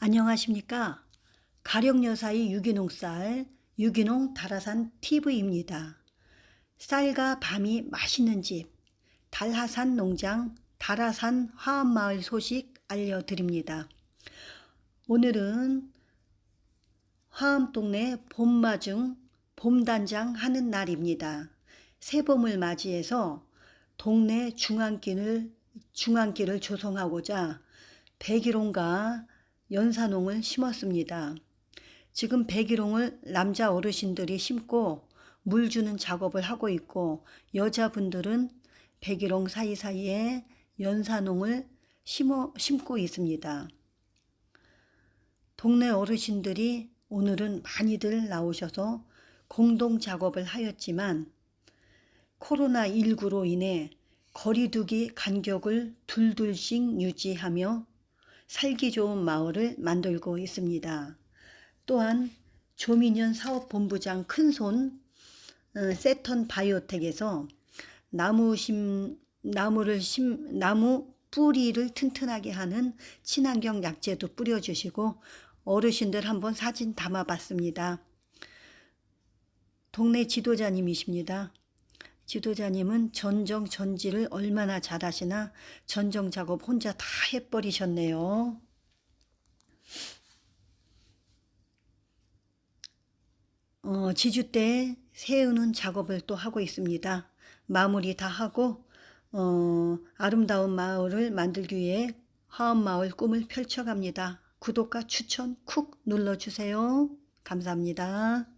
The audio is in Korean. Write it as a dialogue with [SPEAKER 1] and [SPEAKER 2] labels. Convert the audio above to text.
[SPEAKER 1] 안녕하십니까. 가령여사의 유기농 쌀, 유기농 다라산 TV입니다. 쌀과 밤이 맛있는 집, 달하산 농장 다라산 화합마을 소식 알려드립니다. 오늘은 화암동네 봄마중 봄단장 하는 날입니다. 새봄을 맞이해서 동네 중앙길을, 중앙길을 조성하고자 백일홍과 연산홍을 심었습니다. 지금 백일홍을 남자 어르신들이 심고 물 주는 작업을 하고 있고 여자분들은 백일홍 사이사이에 연산홍을 심어, 심고 있습니다. 동네 어르신들이 오늘은 많이들 나오셔서 공동 작업을 하였지만 코로나19로 인해 거리두기 간격을 둘둘씩 유지하며 살기 좋은 마을을 만들고 있습니다. 또한 조민현 사업본부장 큰손 어, 세턴 바이오텍에서 나무 심 나무를 심 나무 뿌리를 튼튼하게 하는 친환경 약재도 뿌려주시고 어르신들 한번 사진 담아봤습니다. 동네 지도자님이십니다. 지도자님은 전정 전지를 얼마나 잘하시나 전정 작업 혼자 다 해버리셨네요. 어, 지주 때 세우는 작업을 또 하고 있습니다. 마무리 다 하고 어, 아름다운 마을을 만들기 위해 화엄마을 꿈을 펼쳐갑니다. 구독과 추천 쿡 눌러주세요. 감사합니다.